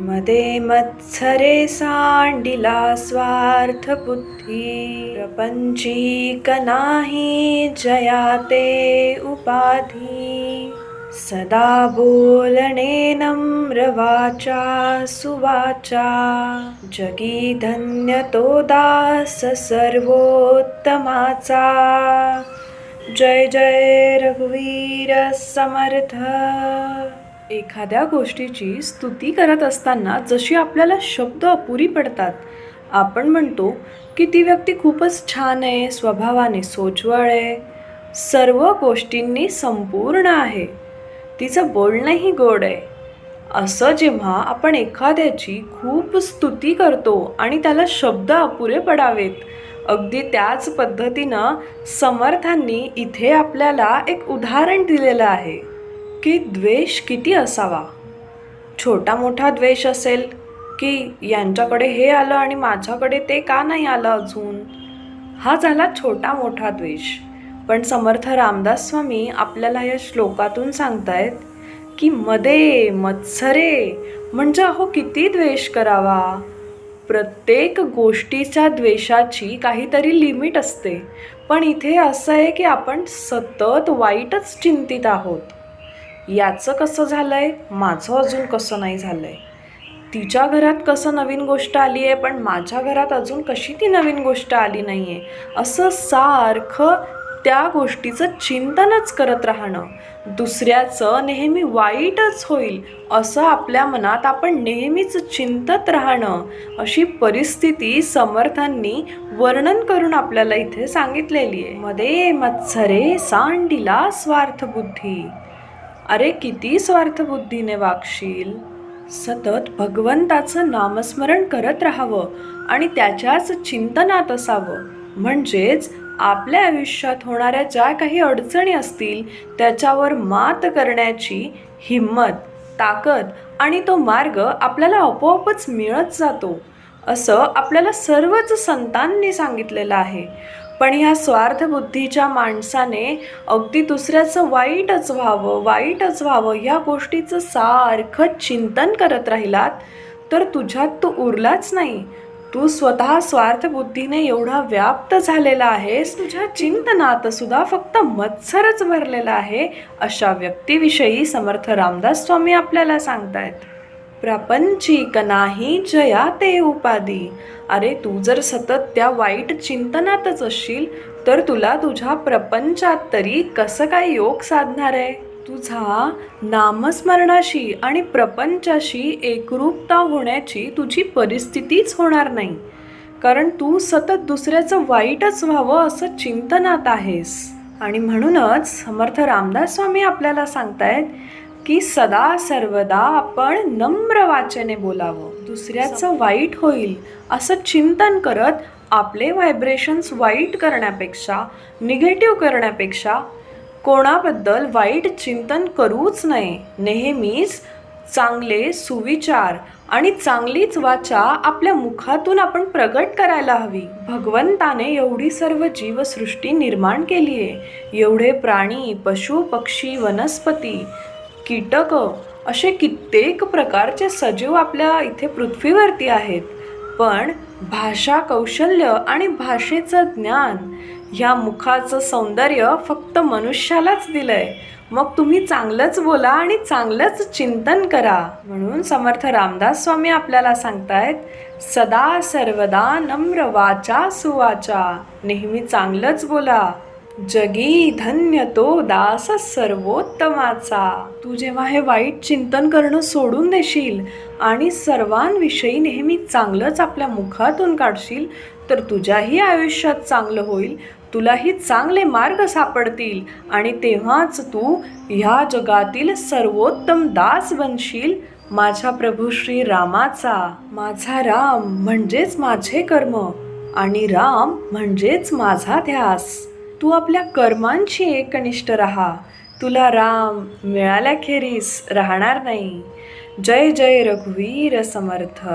मदे मत्सरे सांडिला स्वार्थ बुद्धी. प्रपंचीक नाही जयाते उपाधी. सदा बोलणे नम्र वाचा सुवाचा. जगी धन्य तो दास सर्वोत्तमाचा. जय जय रघुवीर समर्थ. एखाद्या गोष्टीची स्तुती करत असताना जशी आपल्याला शब्द अपुरी पडतात आपण म्हणतो की ती व्यक्ती खूपच छान आहे स्वभावाने सोज्वळ आहे. सर्व गोष्टींनी संपूर्ण आहे. तिचं बोलणंही गोड आहे. असं जेव्हा आपण एखाद्याची खूप स्तुती करतो आणि त्याला शब्द अपुरे पडावेत अगदी त्याच पद्धतीनं समर्थांनी इथे आपल्याला एक उदाहरण दिलेलं आहे. की द्वेष किती असावा? छोटा मोठा द्वेष असेल की यांच्याकडे हे आलं आणि माझ्याकडे ते का नाही आलं अजून? हा झाला छोटा मोठा द्वेष. पण समर्थ रामदास स्वामी आपल्याला या श्लोकातून सांगतायत की मदे मत्सरे म्हणजे अहो किती द्वेष करावा? प्रत्येक गोष्टीच्या द्वेषाची काहीतरी लिमिट असते. पण इथे असं आहे की आपण सतत वाईटच चिंतित आहोत. याचं कसं झालं आहे माझं अजून कसं नाही झालं आहे तिच्या घरात कसं नवीन गोष्ट आली आहे? पण माझ्या घरात अजून कशी ती नवीन गोष्ट आली नाही आहे असं सारखं त्या गोष्टीचं चिंतनच करत राहणं. दुसऱ्याचं नेहमी वाईटच होईल असं आपल्या मनात आपण नेहमीच चिंतत राहणं. अशी परिस्थिती समर्थांनी वर्णन करून आपल्याला इथे सांगितलेली आहे. मध्ये मत्सरे सांडिला स्वार्थबुद्धी. अरे किती स्वार्थबुद्धीने वागशील. सतत भगवंताचं नामस्मरण करत राहावं आणि त्याच्याच चिंतनात असावं. म्हणजेच आपल्या आयुष्यात होणाऱ्या ज्या काही अडचणी असतील त्याच्यावर मात करण्याची हिंमत ताकद आणि तो मार्ग आपल्याला आपोआपच मिळत जातो. असं आपल्याला सर्वच संतांनी सांगितलेलं आहे. पण ह्या स्वार्थबुद्धीच्या माणसाने अगदी दुसऱ्याचं वाईटच व्हावं वाईटच व्हावं ह्या गोष्टीचं सारखं चिंतन करत राहिलात तर तुझ्यात तू उरलाच नाही. तू स्वतः स्वार्थबुद्धीने एवढा व्याप्त झालेला आहेस तुझ्या चिंतनात सुद्धा फक्त मत्सरच भरलेला आहे अशा व्यक्तीविषयी समर्थ रामदास स्वामी आपल्याला सांगतायत. प्रापंचिक नाही जया ते उपाधी. अरे तू जर सतत त्या वाईट चिंतनातच असशील तर तुला तुझ्या प्रपंचात तरी कसं काय योग साधणार आहे? तुझा नामस्मरणाशी आणि प्रपंचाशी एकरूपता होण्याची तुझी परिस्थितीच होणार नाही. कारण तू सतत दुसऱ्याचं वाईटच व्हावं असं चिंतनात आहेस. आणि म्हणूनच समर्थ रामदास स्वामी आपल्याला सांगतायत की सदा सर्वदा आपण नम्र वाचेने बोलावं. दुसऱ्याचं वाईट होईल असं चिंतन करत आपले व्हायब्रेशन्स वाईट करण्यापेक्षा निगेटिव्ह करण्यापेक्षा कोणाबद्दल वाईट चिंतन करूच नये. नेहमीच चांगले सुविचार आणि चांगलीच वाचा आपल्या मुखातून आपण प्रगट करायला हवी. भगवंताने एवढी सर्व जीवसृष्टी निर्माण केली आहे एवढे प्राणी पशु पक्षी वनस्पती कीटक असे कित्येक प्रकारचे सजीव आपल्या इथे पृथ्वीवरती आहेत. पण भाषा कौशल्य आणि भाषेचं ज्ञान ह्या मुखाचं सौंदर्य फक्त मनुष्यालाच दिलंय. मग तुम्ही चांगलंच बोला आणि चांगलंच चिंतन करा. म्हणून समर्थ रामदास स्वामी आपल्याला सांगतायत सदा सर्वदा नम्र वाचा सुवाचा. नेहमी चांगलंच बोला. जगी धन्य तो दास सर्वोत्तमाचा तू जेव्हा हे वाईट चिंतन करणं सोडून देशील आणि सर्वांविषयी नेहमी चांगलंच आपल्या मुखातून काढशील तर तुझ्याही आयुष्यात चांगलं होईल तुलाही चांगले मार्ग सापडतील आणि तेव्हाच तू ह्या जगातील सर्वोत्तम दास बनशील माझ्या प्रभू श्री रामाचा माझा राम म्हणजेच माझे कर्म आणि राम म्हणजेच माझा ध्यास. तू आपल्या कर्मांची एकनिष्ठ राहा. तुला राम मिळाल्याखेरीस राहणार नाही. जय जय रघुवीर समर्थ.